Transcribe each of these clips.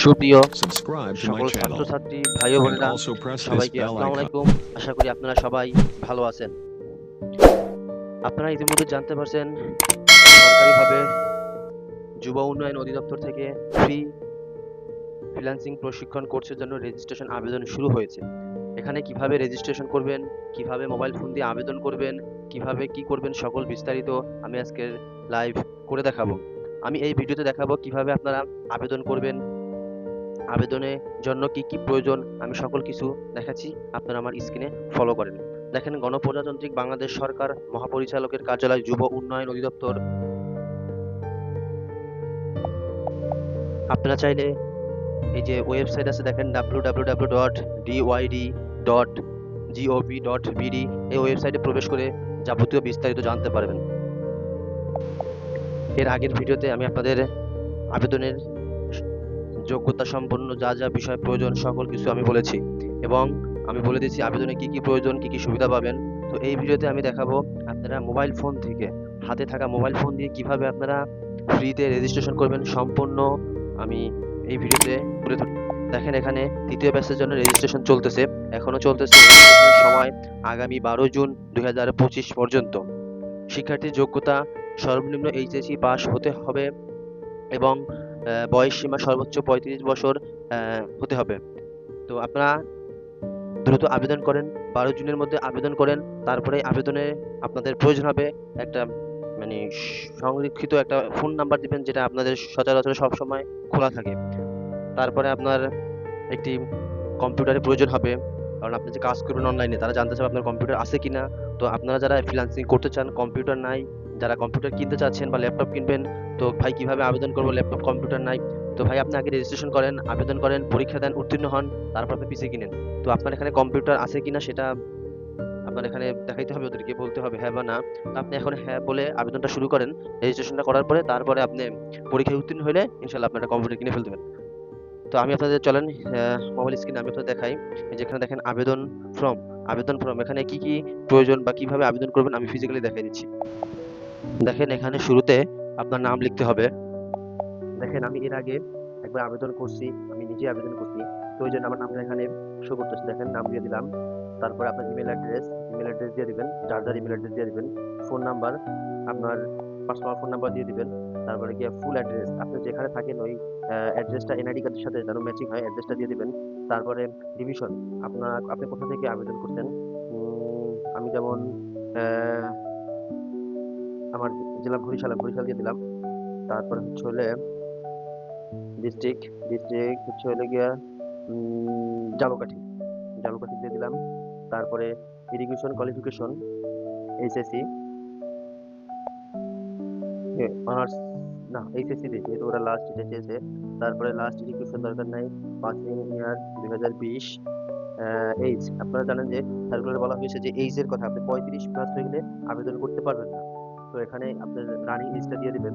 সুপ্রিয় সকল ছাত্রছাত্রী ভাই বোনেরা সবাইকে আসসালামু আলাইকুম আশা করি আপনারা সবাই ভালো আছেন। আপনারা ইতিমধ্যে জানতে পারছেন সরকারিভাবে যুব উন্নয়ন অধিদপ্তর থেকে ফ্রি ফ্রিল্যান্সিং প্রশিক্ষণ কোর্সের জন্য রেজিস্ট্রেশন আবেদন শুরু হয়েছে। এখানে কীভাবে রেজিস্ট্রেশন করবেন কীভাবে মোবাইল ফোন দিয়ে আবেদন করবেন কীভাবে কি করবেন সকল বিস্তারিত আমি আজকের লাইভ করে দেখাবো। আমি এই ভিডিওতে দেখাবো কীভাবে আপনারা আবেদন করবেন, আবেদনের জন্য কি কি প্রয়োজন, আমি সকল কিছু দেখাচ্ছি, আপনারা আমার স্ক্রিনে ফলো করেন। দেখেন, গণপ্রজাতান্ত্রিক বাংলাদেশ সরকার মহাপরিচালকের কার্যালয়, যুব উন্নয়ন অধিদপ্তর। আপনারা চাইলে এই যে ওয়েবসাইট আছে, দেখেন W W W dot dot dot BD এই ওয়েবসাইটে প্রবেশ করে যাবতীয় বিস্তারিত জানতে পারবেন। এর আগের ভিডিওতে আমি আপনাদের আবেদনের যোগ্যতা সম্পন্ন যা যা বিষয় প্রয়োজন সকল কিছু আমি বলেছি। এবং আমি বলে দিচ্ছি আবেদনে কি কি প্রয়োজন, কি কি সুবিধা পাবেন। তো এই ভিডিওতে আমি দেখাবো আপনারা মোবাইল ফোন থেকে, হাতে থাকা মোবাইল ফোন দিয়ে কীভাবে আপনারা ফ্রিতে রেজিস্ট্রেশন করবেন সম্পূর্ণ আমি এই ভিডিওতে তুলে ধরি দেখেন এখানে তৃতীয় ব্যাচের জন্য রেজিস্ট্রেশন চলতেছে। এখনও চলতেছে সময় আগামী বারো জুন দু হাজার পঁচিশ পর্যন্ত। শিক্ষার্থীর যোগ্যতা সর্বনিম্ন এইচএসসি পাস হতে হবে এবং বয়স সীমা সর্বোচ্চ পঁয়ত্রিশ বছর হতে হবে। তো আপনারা দ্রুত আবেদন করেন, বারো জুনের মধ্যে আবেদন করেন, তারপরে আবেদনে আপনাদের প্রয়োজন হবে একটা মানে সংরক্ষিত একটা ফোন নাম্বার দিবেন যেটা আপনাদের সচরাচর সব সময় খোলা থাকে। তারপরে আপনার একটি কম্পিউটারের প্রয়োজন হবে, কারণ আপনি যে কাজ করবেন অনলাইনে তারা জানতে চাবে আপনার কম্পিউটার আছে কিনা। তো আপনারা যারা ফ্রিল্যান্সিং করতে চান, কম্পিউটার নাই যারা কম্পিউটার কিনতে চাচ্ছেন বা ল্যাপটপ কিনবেন, তো ভাই কীভাবে আবেদন করব? ল্যাপটপ কম্পিউটার নাই। তো ভাই আপনি আগে রেজিস্ট্রেশন করেন, আবেদন করেন, পরীক্ষা দেন, উত্তীর্ণ হন, তারপর আপনি পিসি কিনেন। তো আপনার এখানে কম্পিউটার আছে কিনা সেটা আপনার এখানে দেখাইতে হবে, ওদেরকে বলতে হবে হ্যাঁ বা না। আপনি এখন হ্যাঁ বলে আবেদনটা শুরু করেন রেজিস্ট্রেশনটা করার পরে তারপরে আপনি পরীক্ষায় উত্তীর্ণ হলে ইনশাল্লাহ আপনার একটা কম্পিউটার কিনে ফেলতে তো আমি আপনাদের চলেন মোবাইল স্ক্রিনে আমি আপনাদের দেখাই। যেখানে দেখেন আবেদন ফর্ম আবেদন ফর্ম এখানে কি কি প্রয়োজন বা কীভাবে আবেদন করবেন আমি ফিজিক্যালি দেখাই দিচ্ছি। দেখেন এখানে শুরুতে আপনার নাম লিখতে হবে। দেখেন আমি এর আগে একবার আবেদন করছি, আমি নিজে আবেদন করছি। তো ওই জন্য আমার নামটা এখানে শো করতেছে। দেখেন নাম দিয়ে দিলাম। তারপর আপনার ইমেল অ্যাড্রেস ইমেল অ্যাড্রেস দিয়ে দিবেন, যার যার ইমেল অ্যাড্রেস দিয়ে দিবেন। ফোন নাম্বার আপনার পার্সোনাল ফোন নাম্বার দিয়ে দিবেন। তারপরে গিয়ে ফুল অ্যাড্রেস আপনি যেখানে থাকেন ওই অ্যাড্রেসটা এনআইডি কার্ডের সাথে যেন ম্যাচিং হয় অ্যাড্রেসটা দিয়ে দিবেন। তারপরে ডিভিশন আপনার, আপনি কোথা থেকে আবেদন করছেন? আমি যেমন আমার জেলা বরিশাল বরিশাল দিয়ে দিলাম। তারপর হচ্ছে হলে ডিস্ট্রিক্ট ডিস্ট্রিক্ট হচ্ছে হলে গিয়া জালকাঠি। জালকাঠি দিয়ে দিলাম। তারপরে ইরিগেশন কোয়ালিফিকেশন এইচএসসি অনার্স না এইচএসসি দিয়ে, যেহেতু ওরা লাস্ট এটা চেয়েছে। তারপরে লাস্ট এডুকেশন দরকার নাই। পাসিং ইয়ার দুই হাজার বিশ এইজ আপনারা জানেন যে সার্কুলারে বলা হয়েছে যে এইজের কথা। আপনি পঁয়ত্রিশ প্লাস হয়ে গেলে আবেদন করতে পারবেন না। তো এখানে আপনার রানিং এজটা দিয়ে দিবেন।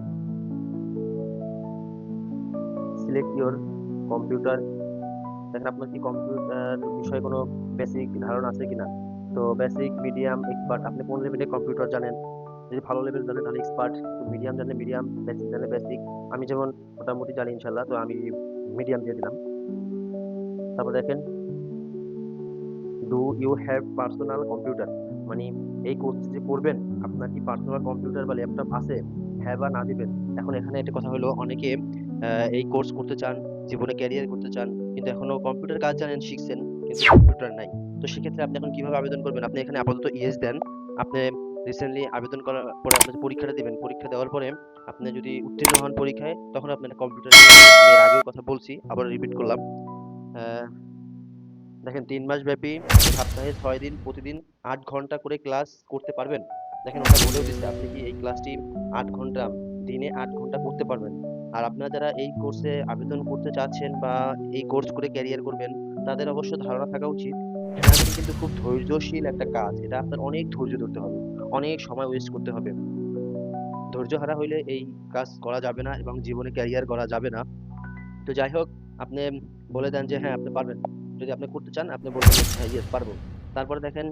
সিলেক্ট ইওর কম্পিউটার দেখেন আপনার কি কম্পিউটার বিষয়ে কোনো বেসিক ধারণা আছে কিনা? তো বেসিক মিডিয়াম এক্সপার্ট আপনি কোন লেভেলে কম্পিউটার জানেন? যদি ভালো লেভেল জানেন, তাহলে এক্সপার্ট মিডিয়াম জানলে মিডিয়াম বেসিক জানলে বেসিক আমি যেমন মোটামুটি জানি ইনশাল্লাহ তো আমি মিডিয়াম দিয়ে দিলাম। তারপর দেখেন do you have personal computer মানে এই কোর্স যে করবেন আপনার কি পার্সোনাল কম্পিউটার বা ল্যাপটপ আছে? হ্যাঁ বা না দিবেন। এখন এখানে একটা কথা হলো, অনেকে এই কোর্স করতে চান, জীবনে ক্যারিয়ার করতে চান, কিন্তু এখনও কম্পিউটার কাজ জানেন, শিখছেন, কিন্তু কম্পিউটার নাই। তো সেক্ষেত্রে আপনি এখন কীভাবে আবেদন করবেন? আপনি এখানে আপাতত ইয়েস দেন। আপনি রিসেন্টলি আবেদন করার পরে আপনি পরীক্ষাটা দিবেন। পরীক্ষা দেওয়ার পরে আপনি যদি উত্তীর্ণ হন পরীক্ষায়, তখন আপনার কম্পিউটার আমি এর আগেও কথা বলছি, আবার রিপিট করলাম। দেখেন, তিন মাস ব্যাপী, সপ্তাহে ছয় দিন, প্রতিদিন আট ঘণ্টা করে ক্লাস করতে পারবেন। দেখেন, ওটা বলেও দিচ্ছে আপনি কি এই ক্লাসটি আট ঘণ্টা, দিনে আট ঘণ্টা করতে পারবেন? আর আপনারা যারা এই কোর্সে আবেদন করতে চাচ্ছেন বা এই কোর্স করে ক্যারিয়ার করবেন, তাদের অবশ্য ধারণা থাকা উচিত। কিন্তু খুব ধৈর্যশীল একটা কাজ। এটা আপনার অনেক ধৈর্য ধরতে হবে। অনেক সময় ওয়েস্ট করতে হবে। ধৈর্য হারা হইলে এই কাজ করা যাবে না এবং জীবনে ক্যারিয়ার করা যাবে না। তো যাই হোক, আপনি বলে দেন যে হ্যাঁ আপনি পারবেন। যদি আপনি করতে চান, আপনি বলবেন হ্যাঁ ইয়েস পারব। তারপরে দেখেন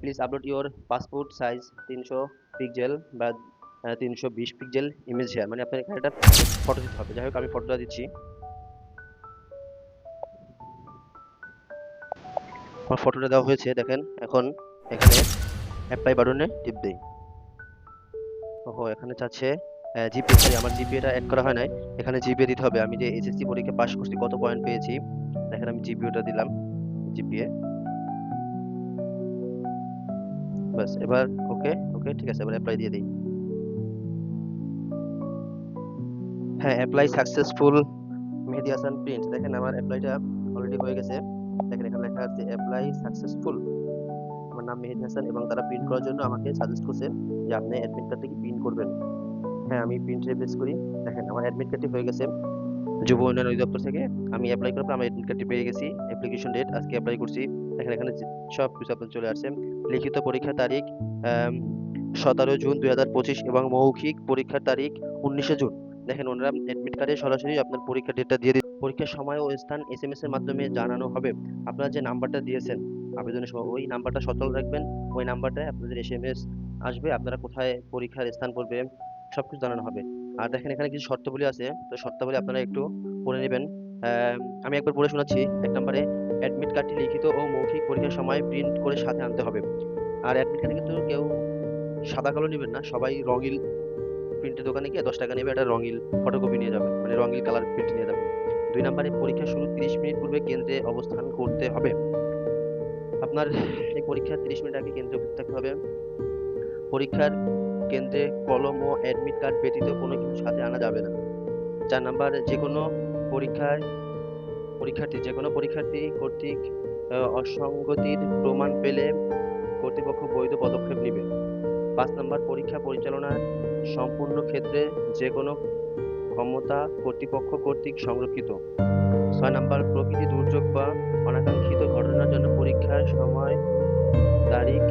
please upload your passport size তিনশো পিক্সেল বা তিনশো বিশ পিক্সেল ইমেজ শেয়ার মানে আপনার এখানে একটা ফটো দিতে হবে। যাই হোক, আমি ফটোটা দিচ্ছি। আমার ফটোটা দেওয়া হয়েছে, দেখেন, এখন এখানে অ্যাপ্লাই বাটনে টিপ দেই। ওহো, এখানে চাচ্ছে জিপিএ সরি, আমার জিপিএটা অ্যাড করা হয় নাই। এখানে জিপিএ দিতে হবে। আমি যে এইচএসসি পরীক্ষা পাস করছি, কত পয়েন্ট পেয়েছি? দেখেন, আমি জিপিওটা দিলাম জিপিএ বাস, এবার ওকে ওকে, ঠিক আছে, এবার অ্যাপ্লাই দিয়ে দিই। হ্যাঁ apply successful Mehedi Hasan print দেখেন, আমার অ্যাপ্লাইটা অলরেডি হয়ে গেছে। দেখেন, এখানে লেখা আছে অ্যাপ্লাই সাকসেসফুল আমার নাম মেহেদি হাসান এবং তারা প্রিন্ট করার জন্য আমাকে সাজেস্ট করছে যে আপনি অ্যাডমিট কার্ডটা কি প্রিন্ট করবেন। হ্যাঁ আমি প্রিন্ট প্রেস করি। দেখেন, আমার অ্যাডমিট কার্ডটি হয়ে গেছে। যুব উন্নয়ন অধিদপ্তর থেকে আমি অ্যাপ্লাই করার পর আমার অ্যাডমিট কার্ডটি পেয়ে গেছি অ্যাপ্লিকেশন ডেট আজকে অ্যাপ্লাই করছি। দেখেন এখানে সব কিছু আপনার চলে আসছে। লিখিত পরীক্ষা তারিখ সতেরো জুন দুই হাজার পঁচিশ এবং মৌখিক পরীক্ষার তারিখ উনিশে জুন। দেখেন ওনারা অ্যাডমিট কার্ডে সরাসরি আপনার পরীক্ষার ডেটটা দিয়ে দিন পরীক্ষার সময় ও স্থান এস এম এস এর মাধ্যমে জানানো হবে। আপনারা যে নাম্বারটা দিয়েছেন, আবেদনের সময় ওই নাম্বারটা সচল রাখবেন। ওই নাম্বারটায় আপনাদের এস এম এস আসবে। আপনারা কোথায় পরীক্ষার স্থান পড়বে, সবকিছু জানানো হবে। আর দেখেন এখানে কিছু শর্তাবলী আছে। তো শর্তাবলী আপনারা একটু পড়ে নেবেন। আমি একবার পড়ে শোনাচ্ছি। এক নম্বরে অ্যাডমিট কার্ডটি লিখিত ও মৌখিক পরীক্ষার সময় প্রিন্ট করে সাথে আনতে হবে। আর অ্যাডমিট কার্ডে কিন্তু কেউ সাদা কালো নেবেন না। সবাই রঙিল প্রিন্টের দোকানে গিয়ে দশ টাকা নেবে। একটা রঙিল ফটোকপি নিয়ে যাবে। মানে রঙিন কালার প্রিন্ট নিয়ে যাবে। দুই নম্বরে, পরীক্ষা শুরু তিরিশ মিনিট পূর্বে কেন্দ্রে অবস্থান করতে হবে। আপনার এই পরীক্ষার তিরিশ মিনিট আগে কেন্দ্রে থাকতে হবে। পরীক্ষার কেন্দ্রে কলম ও অ্যাডমিট কার্ড ব্যতীত কোনো কিছু সাথে আনা যাবে না। চার নাম্বার যে কোনো পরীক্ষায়, পরীক্ষার্থী যে কোনো পরীক্ষার্থী কর্তৃক অসঙ্গতির প্রমাণ পেলে কর্তৃপক্ষ বৈধ পদক্ষেপ নেবে। পাঁচ নাম্বার, পরীক্ষা পরিচালনার সম্পূর্ণ ক্ষেত্রে যে কোনো ক্ষমতা কর্তৃপক্ষ কর্তৃক সংরক্ষিত। ছয় নাম্বার, প্রকৃতি দুর্যোগ বা অনাকাঙ্ক্ষিত ঘটনার জন্য পরীক্ষার সময় তারিখ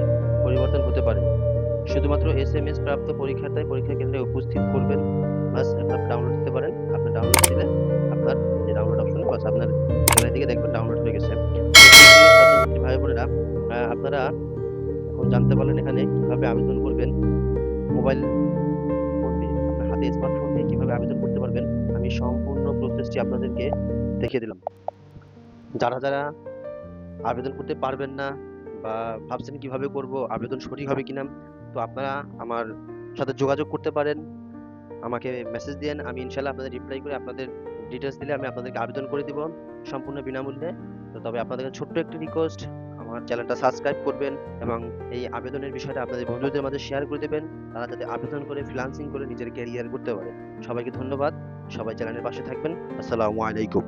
পরিবর্তন হতে পারে। শুধুমাত্র এস এম এস প্রাপ্ত পরীক্ষার্থী পরীক্ষা কেন্দ্রে উপস্থিত করবেন। বাস, আপনার ডাউনলোড দিতে পারেন। আপনি ডাউনলোড দিলে আপনার যে ডাউনলোড অপশন বাস আপনার গ্যালারি থেকে দেখবেন ডাউনলোড হয়ে গেছে। ছাত্রছাত্রী ভাই বোনেরা আপনারা এখন জানতে পারলেন এখানে কীভাবে আবেদন করবেন। মোবাইল ফোন দিয়ে, আপনার হাতে স্মার্টফোন দিয়ে কীভাবে আবেদন করতে পারবেন। আমি সম্পূর্ণ প্রসেসটি আপনাদেরকে দেখিয়ে দিলাম। যারা যারা আবেদন করতে পারবেন না বা ভাবছেন কীভাবে করব, আবেদন সঠিক হবে কিনা তো আপনারা আমার সাথে যোগাযোগ করতে পারেন, আমাকে মেসেজ দেন আমি ইনশাল্লাহ আপনাদের রিপ্লাই করে আপনাদের ডিটেলস দিলে আমি আপনাদেরকে আবেদন করে দিব সম্পূর্ণ বিনামূল্যে। তো তবে আপনাদের ছোট্ট একটি রিকোয়েস্ট আমার চ্যানেলটা সাবস্ক্রাইব করবেন এবং এই আবেদনের বিষয়টা আপনাদের বন্ধুদের মাঝে শেয়ার করে দেবেন, তারা যাতে আবেদন করে ফ্রিল্যান্সিং করে নিজের ক্যারিয়ার করতে পারে। সবাইকে ধন্যবাদ, সবাই চ্যানেলের পাশে থাকবেন, আসসালামু আলাইকুম।